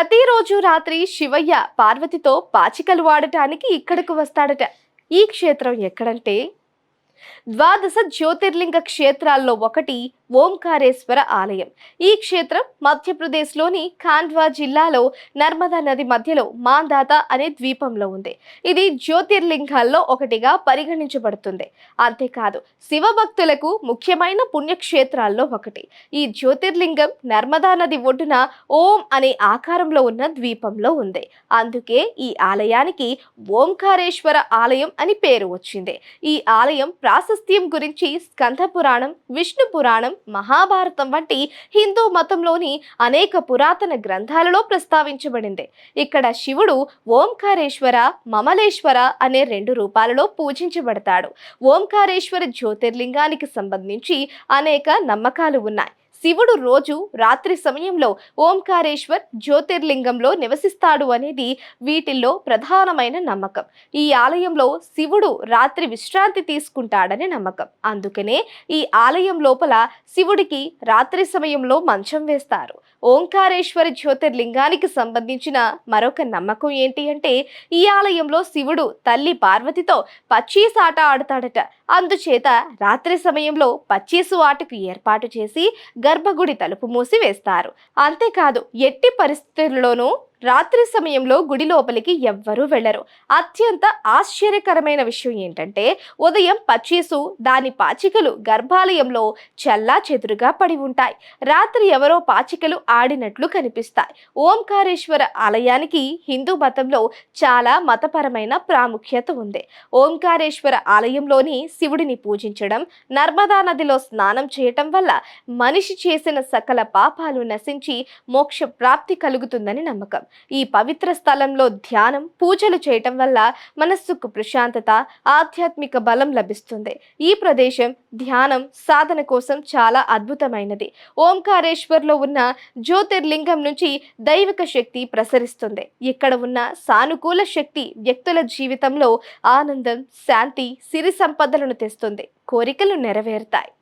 ప్రతిరోజు రాత్రి శివయ్య పార్వతితో పాచికలు వాడటానికి ఇక్కడకు వస్తాడట. ఈ క్షేత్రం ఎక్కడంటే ద్వాదశ జ్యోతిర్లింగ క్షేత్రాల్లో ఒకటి ఓంకారేశ్వర ఆలయం. ఈ క్షేత్రం మధ్యప్రదేశ్లోని ఖాండ్వా జిల్లాలో నర్మదా నది మధ్యలో మాందాత అనే ద్వీపంలో ఉంది. ఇది జ్యోతిర్లింగాల్లో ఒకటిగా పరిగణించబడుతుంది. అంతేకాదు శివభక్తులకు ముఖ్యమైన పుణ్యక్షేత్రాల్లో ఒకటి. ఈ జ్యోతిర్లింగం నర్మదా నది ఒడ్డున ఓం అనే ఆకారంలో ఉన్న ద్వీపంలో ఉంది. అందుకే ఈ ఆలయానికి ఓంకారేశ్వర ఆలయం అని పేరు వచ్చింది. ఈ ఆలయం ప్రాశస్త్యం గురించి స్కంధ పురాణం విష్ణు పురాణం మహాభారతం వంటి హిందూ మతంలోని అనేక పురాతన గ్రంథాలలో ప్రస్తావించబడింది. ఇక్కడ శివుడు ఓంకారేశ్వర మమలేశ్వర అనే రెండు రూపాలలో పూజించబడతాడు. ఓంకారేశ్వర జ్యోతిర్లింగానికి సంబంధించి అనేక నమ్మకాలు ఉన్నాయి. శివుడు రోజు రాత్రి సమయంలో ఓంకారేశ్వర్ జ్యోతిర్లింగంలో నివసిస్తాడు అనేది వీటిల్లో ప్రధానమైన నమ్మకం. ఈ ఆలయంలో శివుడు రాత్రి విశ్రాంతి తీసుకుంటాడని నమ్మకం. అందుకనే ఈ ఆలయం లోపల శివుడికి రాత్రి సమయంలో మంచం వేస్తారు. ఓంకారేశ్వర జ్యోతిర్లింగానికి సంబంధించిన మరొక నమ్మకం ఏంటి అంటే ఈ ఆలయంలో శివుడు తల్లి పార్వతితో పచ్చీస్ ఆట ఆడతాడట. అందుచేత రాత్రి సమయంలో పచ్చీసు ఆటకు ఏర్పాటు చేసి గర్భగుడి తలుపు మూసి వేస్తారు అంతేకాదు ఎట్టి పరిస్థితుల్లోనూ రాత్రి సమయంలో గుడి లోపలికి ఎవ్వరూ వెళ్ళరు. అత్యంత ఆశ్చర్యకరమైన విషయం ఏంటంటే ఉదయం పచ్చీసు దాని పాచికలు గర్భాలయంలో చల్లా చెదురుగా పడి ఉంటాయి. రాత్రి ఎవరో పాచికలు ఆడినట్లు కనిపిస్తాయి. ఓంకారేశ్వర ఆలయానికి హిందూ మతంలో చాలా మతపరమైన ప్రాముఖ్యత ఉంది. ఓంకారేశ్వర ఆలయంలోని శివుడిని పూజించడం నర్మదా నదిలో స్నానం చేయటం వల్ల మనిషి చేసిన సకల పాపాలు నశించి మోక్ష ప్రాప్తి కలుగుతుందని నమ్మకం. ఈ పవిత్ర స్థలంలో ధ్యానం పూజలు చేయటం వల్ల మనస్సుకు ప్రశాంతత ఆధ్యాత్మిక బలం లభిస్తుంది. ఈ ప్రదేశం ధ్యానం సాధన కోసం చాలా అద్భుతమైనది. ఓంకారేశ్వర్లో ఉన్న జ్యోతిర్లింగం నుంచి దైవిక శక్తి ప్రసరిస్తుంది. ఇక్కడ ఉన్న సానుకూల శక్తి వ్యక్తుల జీవితంలో ఆనందం శాంతి సిరి సంపదలను తెస్తుంది. కోరికలు నెరవేరుతాయి.